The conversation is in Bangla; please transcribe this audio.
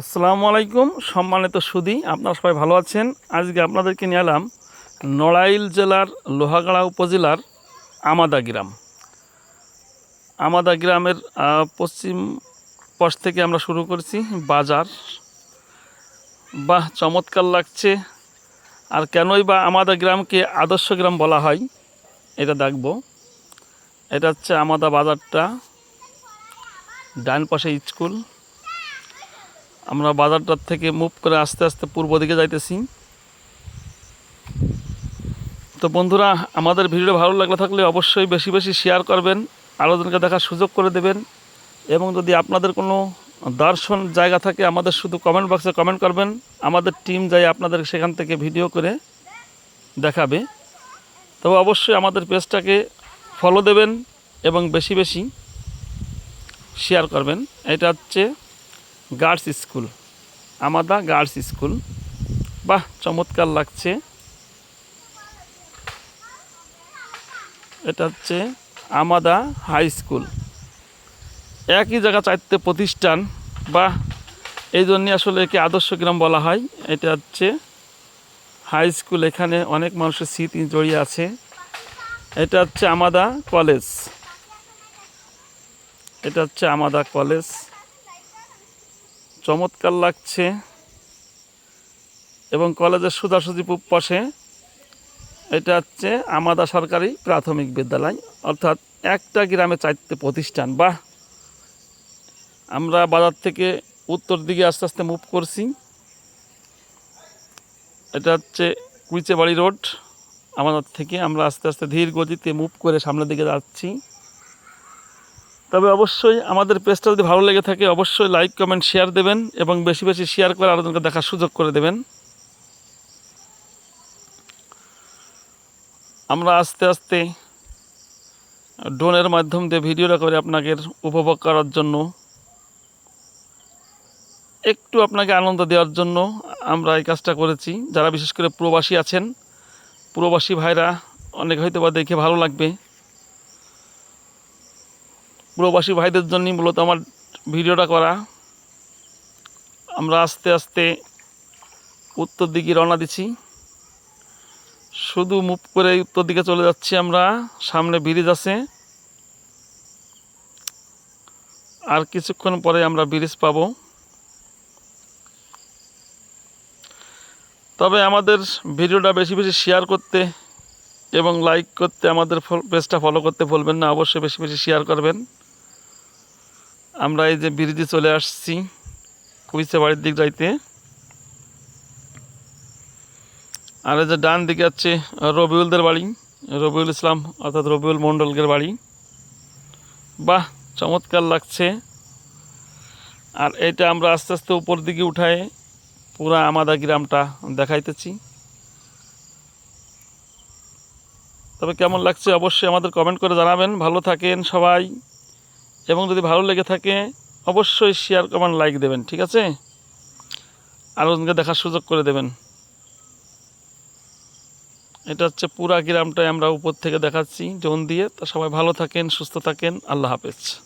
আসসালামু আলাইকুম, সম্মানিত সুদী, আপনারা সবাই ভালো আছেন? আজকে আপনাদেরকে নিয়ে এলাম নড়াইল জেলার লোহাগাড়া উপজেলার আমাদা গ্রাম। আমাদা গ্রামের পশ্চিম পাশ থেকে আমরা শুরু করেছি বাজার। বাহ, চমৎকার লাগছে। আর কেনই বা আমাদা গ্রামকে আদর্শ গ্রাম বলা হয়, এটা দেখব। এটা হচ্ছে আমাদা বাজারটা, ডান পাশে স্কুল। আমরা বাজারটার থেকে মুভ করে আস্তে আস্তে পূর্ব দিকে যাইতেছি। তো বন্ধুরা, আমাদের ভিডিও ভালো লাগলে থাকলে অবশ্যই বেশি বেশি শেয়ার করবেন, আলোচনাকে দেখার সুযোগ করে দেবেন, এবং যদি আপনাদের কোনো দর্শন জায়গা থাকে, আমাদের শুধু কমেন্ট বক্সে কমেন্ট করবেন, আমাদের টিম যাই আপনাদের সেখান থেকে ভিডিও করে দেখাবে। তবে অবশ্যই আমাদের পেজটাকে ফলো দেবেন এবং বেশি বেশি শেয়ার করবেন। এটা হচ্ছে গার্লস স্কুল, আমাদা গার্লস স্কুল। বাহ, চমৎকার লাগছে। এটা হচ্ছে আমাদা হাই স্কুল। একই জায়গা চারটে প্রতিষ্ঠান। বা এই জন্যে আসলে একে আদর্শ গ্রাম বলা হয়। এটা হচ্ছে হাই স্কুল, এখানে অনেক মানুষের স্মৃতি জড়িয়ে আছে। এটা হচ্ছে আমাদা কলেজ। এটা হচ্ছে আমাদা কলেজ। চমৎকার লাগছে। এবং কলেজের সোজাসুজি পূব পাশে এটা হচ্ছে আমাদা সরকারি প্রাথমিক বিদ্যালয়। অর্থাৎ একটা গ্রামে চারটে প্রতিষ্ঠান। বা আমরা বাজার থেকে উত্তর দিকে আস্তে আস্তে মুভ করছি। এটা হচ্ছে কুইচেবাড়ি রোড। আমাদের থেকে আমরা আস্তে আস্তে ধীর গতিতে মুভ করে সামনের দিকে যাচ্ছি। তবে অবশ্যই আমাদের পেজটা যদি ভালো লেগে থাকে, অবশ্যই লাইক কমেন্ট শেয়ার দেবেন এবং বেশি বেশি শেয়ার করে আলোচনাকে দেখার সুযোগ করে দেবেন। আমরা আস্তে আস্তে ড্রোনের মাধ্যম দিয়ে ভিডিওটা করে আপনাকে উপভোগ করার জন্য, একটু আপনাকে আনন্দ দেওয়ার জন্য আমরা এই কাজটা করেছি। যারা বিশেষ করে প্রবাসী আছেন, প্রবাসী ভাইরা অনেক হয়তো বা দেখে ভালো লাগবে। প্রবাসী ভাইদের জন্যই মূলত আমার ভিডিওটা করা। আমরা আস্তে আস্তে উত্তর দিকে রওনা দিচ্ছি। শুধু মুভ করে উত্তর দিকে চলে যাচ্ছি আমরা। সামনে ব্রিজ আছে। আর কিছুক্ষণ পরে আমরা ব্রিজ পাবো। তবে আমাদের ভিডিওটা বেশি বেশি শেয়ার করতে এবং লাইক করতে আমাদের পেজটা ফলো করতে ভুলবেন না। অবশ্যই বেশি বেশি শেয়ার করবেন। আমরা এই যে ব্রিজে চলে আসছি, কুইসে বাড়ির দিক যাইতে। আর এই যে ডান দিকে আছে রবিউলদের বাড়ি, রবিউল ইসলাম অর্থাৎ রবিউল মণ্ডলকের বাড়ি। বাহ, চমৎকার লাগছে। আর এটা আমরা আস্তে আস্তে উপর দিকে উঠায় পুরা আমাদা গ্রামটা দেখাইতেছি। তবে কেমন লাগছে অবশ্যই আমাদের কমেন্ট করে জানাবেন। ভালো থাকেন সবাই। এবং যদি ভালো লেগে থাকে, অবশ্যই শেয়ার কমান লাইক দেবেন, ঠিক আছে? আলোচনাকে দেখার সুযোগ করে দেবেন। এটা হচ্ছে পুরা গ্রামটাই আমরা উপর থেকে দেখাচ্ছি। জোন দিয়ে তা সবাই ভালো থাকেন, সুস্থ থাকেন। আল্লাহ হাফেজ।